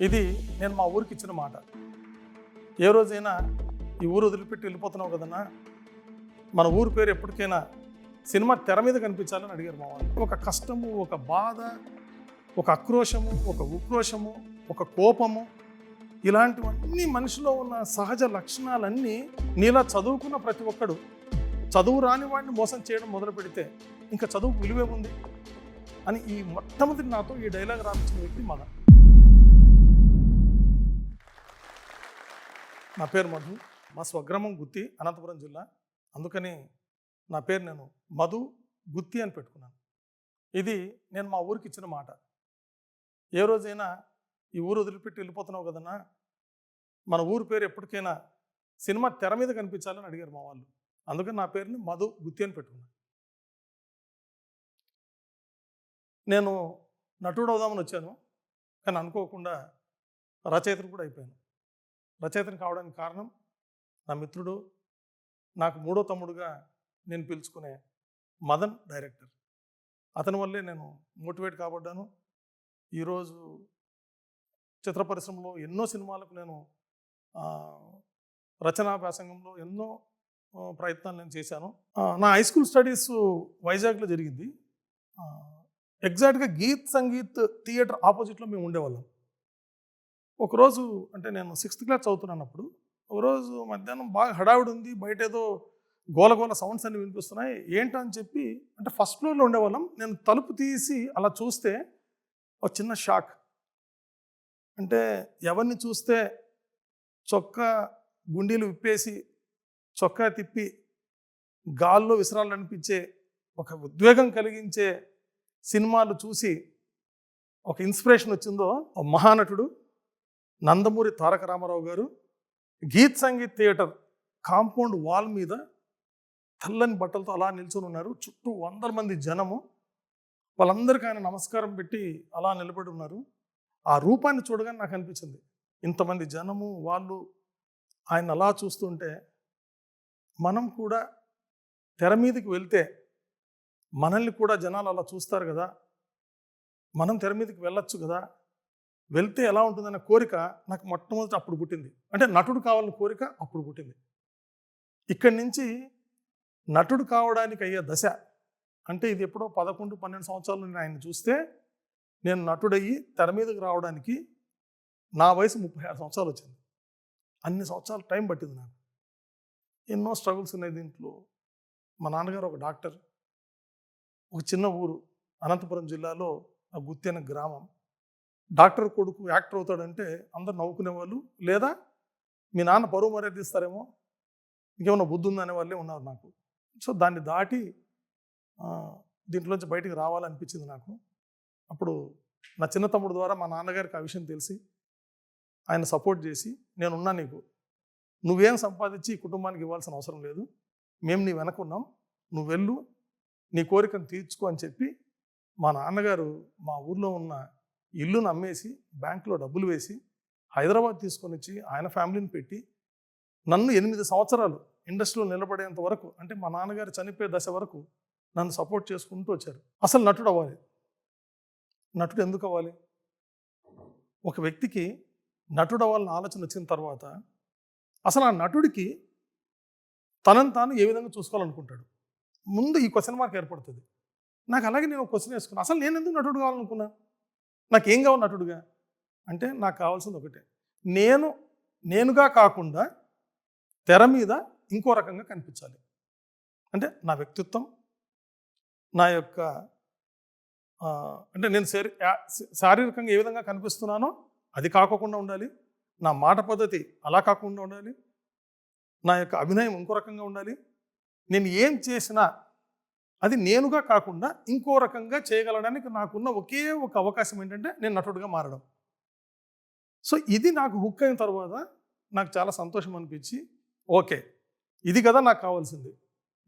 ఇది నేను మా ఊరికి ఇచ్చిన మాట. ఏ రోజైనా ఈ ఊరు వదిలిపెట్టి వెళ్ళిపోతున్నావు కదన్నా? మన ఊరు పేరు ఎప్పటికైనా సినిమా తెర మీద కనిపించాలని అడిగారు మా వాళ్ళు. ఒక కష్టము ఒక బాధ ఒక ఆక్రోశము ఒక ఉక్రోషము ఒక కోపము ఇలాంటివన్నీ మనిషిలో ఉన్న సహజ లక్షణాలన్నీ నీలా చదువుకున్న ప్రతి ఒక్కడు చదువు రాని వాడిని మోసం చేయడం మొదలు పెడితే ఇంకా చదువు విలువే ఉంది అని ఈ మొట్టమొదటి నాతో ఈ డైలాగ్ రాపించిన వ్యక్తి మన నా పేరు మధు. మా స్వగ్రామం గుత్తి అనంతపురం జిల్లా. అందుకని నా పేరు నేను మధు గుత్తి అని పెట్టుకున్నాను. ఇది నేను మా ఊరికి ఇచ్చిన మాట. ఏ రోజైనా ఈ ఊరు వదిలిపెట్టి వెళ్ళిపోతున్నావు కదన్నా మన ఊరు పేరు ఎప్పటికైనా సినిమా తెర మీద కనిపించాలని అడిగారు మా వాళ్ళు. అందుకని నా పేరుని మధు గుత్తి అని పెట్టుకున్నాను నేను నటుడు అవుదామని వచ్చాను. కానీ అనుకోకుండా రచయితను కూడా అయిపోయాను. రచయితను కావడానికి కారణం నా మిత్రుడు నాకు మూడో తమ్ముడుగా నేను పిలుచుకునే మదన్ డైరెక్టర్. అతని వల్లే నేను మోటివేట్ కాబడ్డాను. ఈరోజు చిత్ర పరిశ్రమలో ఎన్నో సినిమాలకు నేను రచనా వ్యాసంగంలో ఎన్నో ప్రయత్నాలు నేను చేశాను. నా హై స్కూల్ స్టడీస్ వైజాగ్లో జరిగింది. ఎగ్జాక్ట్గా గీత్ సంగీత్ థియేటర్ ఆపోజిట్లో మేము ఉండేవాళ్ళం. ఒకరోజు అంటే నేను సిక్స్త్ క్లాస్ చదువుతున్నాను ఒకరోజు మధ్యాహ్నం బాగా హడావిడి ఉంది బయట ఏదో గోలగోల సౌండ్స్ అన్ని వినిపిస్తున్నాయి. ఏంటని చెప్పి అంటే ఫస్ట్ ఫ్లోర్లో ఉండేవాళ్ళం. నేను తలుపు తీసి అలా చూస్తే ఒక చిన్న షాక్. అంటే ఎవరిని చూస్తే చొక్కా గుండీలు విప్పేసి చొక్కా తిప్పి గాల్లో విసరాలనిపించే ఒక ఉద్వేగం కలిగించే సినిమాలు చూసి ఒక ఇన్స్పిరేషన్ వచ్చిందో ఒక మహానటుడు Nandamuri Taraka Rama Rao garu Geeth Sangeeth theatre compound wall మీద తెల్లని బట్టలతో అలా నిల్చొని ఉన్నారు. చుట్టూ వందల మంది జనము. వాళ్ళందరికీ ఆయన నమస్కారం పెట్టి అలా నిలబడి ఉన్నారు. ఆ రూపాన్ని చూడగానే నాకు అనిపించింది. ఇంతమంది జనము వాళ్ళు ఆయన అలా చూస్తుంటే మనం కూడా తెర మీదకి వెళ్తే మనల్ని కూడా జనాలు అలా చూస్తారు కదా. మనం తెర మీదకి వెళ్ళొచ్చు కదా. వెళ్తే ఎలా ఉంటుందనే కోరిక నాకు మొట్టమొదటి అప్పుడు పుట్టింది. అంటే నటుడు కావాలన్న కోరిక అప్పుడు పుట్టింది. ఇక్కడి నుంచి నటుడు కావడానికి అయ్యే దశ అంటే ఇది ఎప్పుడో పదకొండు పన్నెండు సంవత్సరాలు నేను ఆయన చూస్తే నేను నటుడయ్యి తెర మీదకి రావడానికి నా వయసు ముప్పై ఆరు సంవత్సరాలు వచ్చింది. అన్ని సంవత్సరాలు టైం పట్టింది నాకు. ఎన్నో స్ట్రగుల్స్ ఉన్నాయి దీంట్లో. మా నాన్నగారు ఒక డాక్టర్. ఒక చిన్న ఊరు అనంతపురం జిల్లాలో ఆ గుత్తి గ్రామం. డాక్టర్ కొడుకు యాక్టర్ అవుతాడంటే అందరు నవ్వుకునే వాళ్ళు లేదా మీ నాన్న పరువు మర్యాద ఇస్తారేమో ఇంకేమైనా బుద్ధి ఉందనే వాళ్ళే ఉన్నారు నాకు. సో దాన్ని దాటి దీంట్లోంచి బయటికి రావాలనిపించింది నాకు. అప్పుడు నా చిన్న తమ్ముడు ద్వారా మా నాన్నగారికి ఆ విషయం తెలిసి ఆయన సపోర్ట్ చేసి నేనున్నా నీకు. నువ్వేం సంపాదించి ఈ కుటుంబానికి ఇవ్వాల్సిన అవసరం లేదు. మేము నీ వెనకున్నాం నువ్వు వెళ్ళు నీ కోరికను తీర్చుకో అని చెప్పి మా నాన్నగారు మా ఊర్లో ఉన్న ఇల్లును అమ్మేసి బ్యాంకులో డబ్బులు వేసి హైదరాబాద్ తీసుకొని వచ్చి ఆయన ఫ్యామిలీని పెట్టి నన్ను ఎనిమిది సంవత్సరాలు ఇండస్ట్రీలో నిలబడేంత వరకు అంటే మా నాన్నగారు చనిపోయే దశ వరకు నన్ను సపోర్ట్ చేసుకుంటూ వచ్చారు. అసలు నటుడు అవ్వాలి. నటుడు ఎందుకు అవ్వాలి? ఒక వ్యక్తికి నటుడు అవ్వాలని ఆలోచన వచ్చిన తర్వాత అసలు ఆ నటుడికి తనని తాను ఏ విధంగా చూసుకోవాలనుకుంటాడు? ముందు ఈ క్వశ్చన్ మార్క్ ఏర్పడుతుంది. నాకు అలాగే నేను క్వశ్చన్ వేసుకున్నాను అసలు నేను ఎందుకు నటుడు కావాలనుకున్నాను నాకు ఏం కావాలి నటుడుగా? అంటే నాకు కావాల్సింది ఒకటే. నేను నేనుగా కాకుండా తెర మీద ఇంకో రకంగా కనిపించాలి. అంటే నా వ్యక్తిత్వం నా యొక్క అంటే నేను శరీ శారీరకంగా ఏ విధంగా కనిపిస్తున్నానో అది కాకోకుండా ఉండాలి. నా మాట పద్ధతి అలా కాకుండా ఉండాలి. నా యొక్క అభినయం ఇంకో రకంగా ఉండాలి. నేను ఏం చేసినా అది నేనుగా కాకుండా ఇంకో రకంగా చేయగలడానికి నాకున్న ఒకే ఒక అవకాశం ఏంటంటే నేను నటుడుగా మారడం. సో ఇది నాకు హుక్ అయిన తర్వాత నాకు చాలా సంతోషం అనిపించి ఓకే ఇది కదా నాకు కావాల్సింది.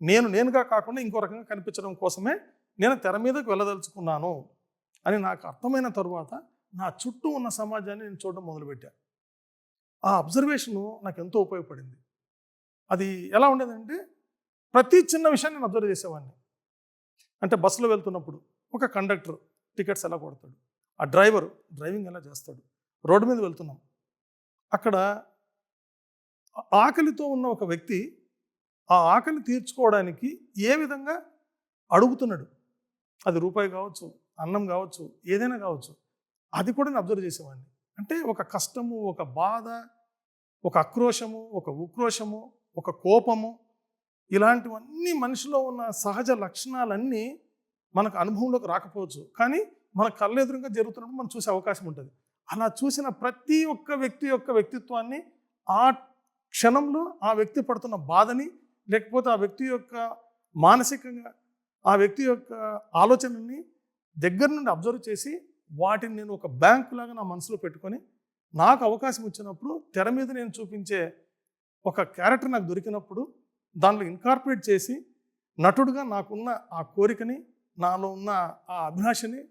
నేను నేనుగా కాకుండా ఇంకో రకంగా కనిపించడం కోసమే నేను తెర మీదకు వెళ్ళదలుచుకున్నాను అని నాకు అర్థమైన తర్వాత నా చుట్టూ ఉన్న సమాజాన్ని నేను చూడడం మొదలుపెట్టాను ఆ అబ్జర్వేషను నాకు ఎంతో ఉపయోగపడింది. అది ఎలా ఉండేదంటే ప్రతి చిన్న విషయాన్ని నేను అబ్జర్వ్ చేసేవాడిని. అంటే బస్సులో వెళ్తున్నప్పుడు ఒక కండక్టర్ టికెట్స్ ఎలా కొడతాడు? ఆ డ్రైవర్ డ్రైవింగ్ ఎలా చేస్తాడు? రోడ్డు మీద వెళ్తున్నాం. అక్కడ ఆకలితో ఉన్న ఒక వ్యక్తి ఆ ఆకలి తీర్చుకోవడానికి ఏ విధంగా అడుగుతున్నాడు? అది రూపాయి కావచ్చు అన్నం కావచ్చు ఏదైనా కావచ్చు. అది కూడా నేను అబ్జర్వ్ చేసేవాడిని. అంటే ఒక కష్టము ఒక బాధ ఒక ఆక్రోశము ఒక ఉక్రోషము ఒక కోపము ఇలాంటివన్నీ మనిషిలో ఉన్న సహజ లక్షణాలన్నీ మనకు అనుభవంలోకి రాకపోవచ్చు. కానీ మన కళ్ళెదురుగా జరుగుతున్నప్పుడు మనం చూసే అవకాశం ఉంటుంది. అలా చూసిన ప్రతి ఒక్క వ్యక్తి యొక్క వ్యక్తిత్వాన్ని ఆ క్షణంలో ఆ వ్యక్తి పడుతున్న బాధని లేకపోతే ఆ వ్యక్తి యొక్క మానసికంగా ఆ వ్యక్తి యొక్క ఆలోచనని దగ్గర నుండి అబ్జర్వ్ చేసి వాటిని నేను ఒక బ్యాంకు లాగా నా మనసులో పెట్టుకొని నాకు అవకాశం ఇచ్చినప్పుడు తెర మీద నేను చూపించే ఒక క్యారెక్టర్ నాకు దొరికినప్పుడు దానిలో ఇన్కార్పొరేట్ చేసి నటుడుగా నాకున్న ఆ కోరికని నాలో ఉన్న ఆ అభిలాషని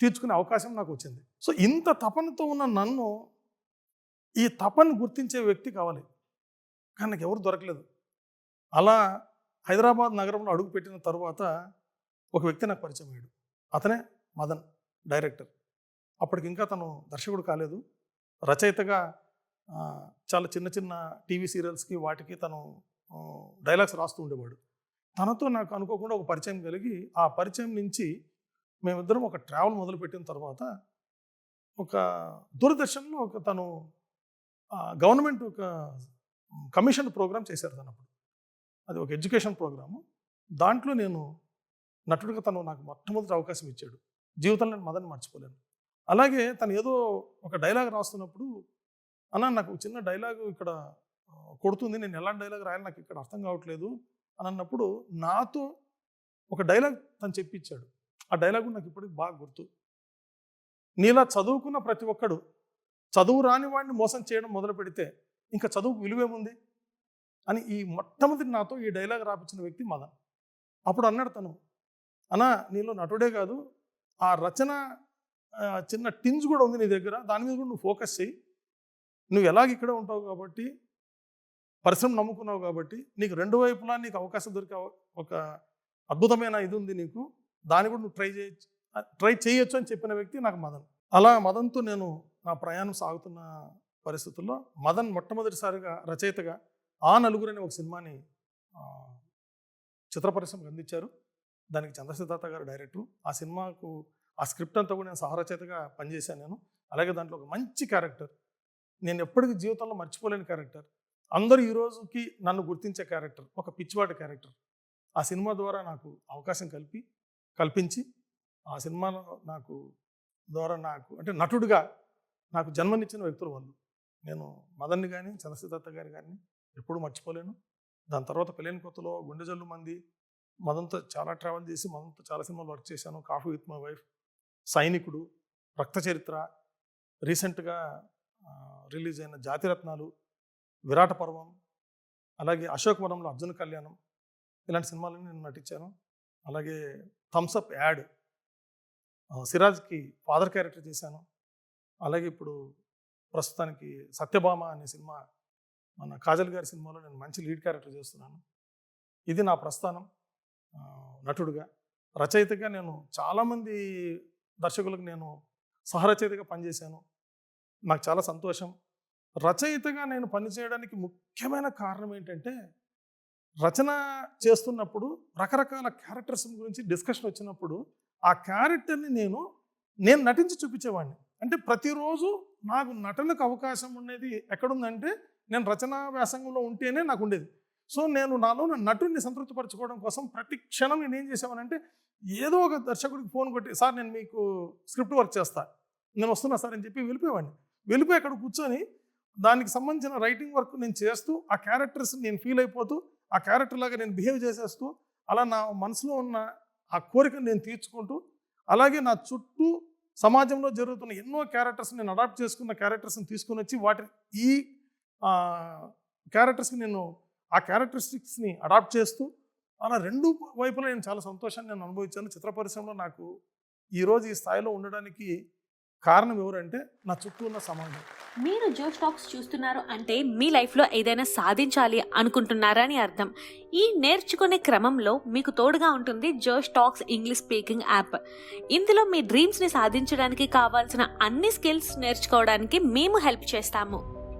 తీర్చుకునే అవకాశం నాకు వచ్చింది సో ఇంత తపనతో ఉన్న నన్ను ఈ తపను గుర్తించే వ్యక్తి కావాలి. కానీ నాకు ఎవరు దొరకలేదు. అలా హైదరాబాద్ నగరంలో అడుగుపెట్టిన తర్వాత ఒక వ్యక్తి నాకు పరిచయం అయ్యాడు. అతనే మదన్ డైరెక్టర్. అప్పటికి ఇంకా తను దర్శకుడు కాలేదు. రచయితగా చాలా చిన్న చిన్న టీవీ సీరియల్స్కి వాటికి తను డైలాగ్స్ రాస్తూ ఉండేవాడు. తనతో నాకు అనుకోకుండా ఒక పరిచయం కలిగి ఆ పరిచయం నుంచి మేమిద్దరం ఒక ట్రావెల్ మొదలుపెట్టిన తర్వాత ఒక దూరదర్శన్లో ఒక తను గవర్నమెంట్ ఒక కమిషన్ ప్రోగ్రామ్ చేశారు తను అప్పుడు అది ఒక ఎడ్యుకేషన్ ప్రోగ్రాము. దాంట్లో నేను నటుడిగా తను నాకు మొట్టమొదటి అవకాశం ఇచ్చాడు. జీవితంలో నేను మదన్ మర్చిపోలేను. అలాగే తను ఏదో ఒక డైలాగ్ రాస్తున్నప్పుడు అన్న నాకు చిన్న డైలాగ్ ఇక్కడ కొడుతుంది. నేను ఎలాంటి డైలాగ్ రాయాలి నాకు ఇక్కడ అర్థం కావట్లేదు అని అన్నప్పుడు నాతో ఒక డైలాగ్ తను చెప్పించాడు. ఆ డైలాగ్ నాకు ఇప్పటికి బాగా గుర్తు. నీలా చదువుకున్న ప్రతి ఒక్కడు చదువు రాని వాడిని మోసం చేయడం మొదలు పెడితే ఇంకా చదువుకు విలువేముంది అని ఈ మొట్టమొదటి నాతో ఈ డైలాగ్ రాపించిన వ్యక్తి మదన్. అప్పుడు అన్నాడు తను అనా నీలో నటుడే కాదు. ఆ రచన చిన్న టింజ్ కూడా ఉంది నీ దగ్గర. దాని మీద కూడా నువ్వు ఫోకస్ చేయి నువ్వు ఎలాగ ఇక్కడే ఉంటావు కాబట్టి పరిశ్రమ నమ్ముకున్నావు కాబట్టి నీకు రెండు వైపులా నీకు అవకాశం దొరికే ఒక అద్భుతమైన ఇది ఉంది నీకు. దాన్ని కూడా నువ్వు ట్రై చేయొచ్చు ట్రై చేయొచ్చు అని చెప్పిన వ్యక్తి నాకు మదన్. అలా మదన్తో నేను నా ప్రయాణం సాగుతున్న పరిస్థితుల్లో మదన్ మొట్టమొదటిసారిగా రచయితగా ఆ నలుగురు అనే ఒక సినిమాని చిత్ర పరిశ్రమకు అందించారు. దానికి చంద్రసిద్ధార్థ గారు డైరెక్టర్. ఆ సినిమాకు ఆ స్క్రిప్ట్ అంతా కూడా నేను సహరచయితగా పనిచేశాను నేను. అలాగే దాంట్లో ఒక మంచి క్యారెక్టర్ నేను ఎప్పటికీ జీవితంలో మర్చిపోలేని క్యారెక్టర్ అందరూ ఈ రోజుకి నన్ను గుర్తించే క్యారెక్టర్ ఒక పిచ్చివాడి క్యారెక్టర్. ఆ సినిమా ద్వారా నాకు అవకాశం కల్పి కల్పించి ఆ సినిమా నాకు ద్వారా నాకు అంటే నటుడిగా నాకు జన్మనిచ్చిన వ్యక్తులు వాళ్ళు. నేను మదన్ని కానీ చంద్రసిద్ధార్థ గారి కానీ ఎప్పుడూ మర్చిపోలేను. దాని తర్వాత పెళ్ళైన కొత్తలో గుండె జల్లు మంది మదంతో చాలా ట్రావెల్ చేసి మదంతో చాలా సినిమాలు వర్క్ చేశాను. కాఫీ విత్ మై వైఫ్ సైనికుడు రక్త చరిత్ర రీసెంట్గా రిలీజ్ అయిన జాతిరత్నాలు విరాట పర్వం అలాగే అశోక్ వనంలో అర్జున కళ్యాణం ఇలాంటి సినిమాలని నేను నటించాను. అలాగే థమ్స్అప్ యాడ్ సిరాజ్కి ఫాదర్ క్యారెక్టర్ చేశాను. అలాగే ఇప్పుడు ప్రస్తుతానికి సత్యభామ అనే సినిమా మన కాజల్ గారి సినిమాలో నేను మంచి లీడ్ క్యారెక్టర్ చేస్తున్నాను. ఇది నా ప్రస్థానం నటుడుగా. రచయితగా నేను చాలామంది దర్శకులకు నేను సహరచయితగా పనిచేశాను. నాకు చాలా సంతోషం. రచయితగా నేను పనిచేయడానికి ముఖ్యమైన కారణం ఏంటంటే రచన చేస్తున్నప్పుడు రకరకాల క్యారెక్టర్స్ గురించి డిస్కషన్ వచ్చినప్పుడు ఆ క్యారెక్టర్ని నేను నేను నటించి చూపించేవాడిని. అంటే ప్రతిరోజు నాకు నటనకు అవకాశం ఉండేది ఎక్కడుందంటే నేను రచనా వ్యాసంగంలో ఉంటేనే నాకు ఉండేది. సో నేను నాలో నా నటుడిని సంతృప్తిపరచుకోవడం కోసం ప్రతి క్షణం నేను ఏం చేసేవానంటే ఏదో ఒక దర్శకుడికి ఫోన్ కొట్టి సార్ నేను మీకు స్క్రిప్ట్ వర్క్ చేస్తా. నేను వస్తున్నా సార్ అని చెప్పి వెళ్ళిపోయేవాడిని. వెళ్ళిపోయి అక్కడ కూర్చొని దానికి సంబంధించిన రైటింగ్ వర్క్ నేను చేస్తూ ఆ క్యారెక్టర్స్ నేను ఫీల్ అయిపోతూ ఆ క్యారెక్టర్ లాగా నేను బిహేవ్ చేసేస్తూ అలా నా మనసులో ఉన్న ఆ కోరికను నేను తీర్చుకుంటూ అలాగే నా చుట్టూ సమాజంలో జరుగుతున్న ఎన్నో క్యారెక్టర్స్ నేను అడాప్ట్ చేసుకున్న క్యారెక్టర్స్ని తీసుకుని వచ్చి వాటిని ఈ క్యారెక్టర్స్కి నేను ఆ క్యారెక్టరిస్టిక్స్ని అడాప్ట్ చేస్తూ అలా రెండు వైపులా నేను చాలా సంతోషాన్ని నేను అనుభవించాను. చిత్ర పరిశ్రమలో నాకు ఈరోజు ఈ స్థాయిలో ఉండడానికి కారణం ఎవరంటే నా చుట్టూ ఉన్న సమాజం మీరు జో స్టాక్స్ చూస్తున్నారు అంటే మీ లైఫ్లో ఏదైనా సాధించాలి అనుకుంటున్నారని అర్థం. ఈ నేర్చుకునే క్రమంలో మీకు తోడుగా ఉంటుంది Joe stacks English speaking app. ఇందులో మీ డ్రీమ్స్ని సాధించడానికి కావాల్సిన అన్ని స్కిల్స్ నేర్చుకోవడానికి మేము హెల్ప్ చేస్తాము.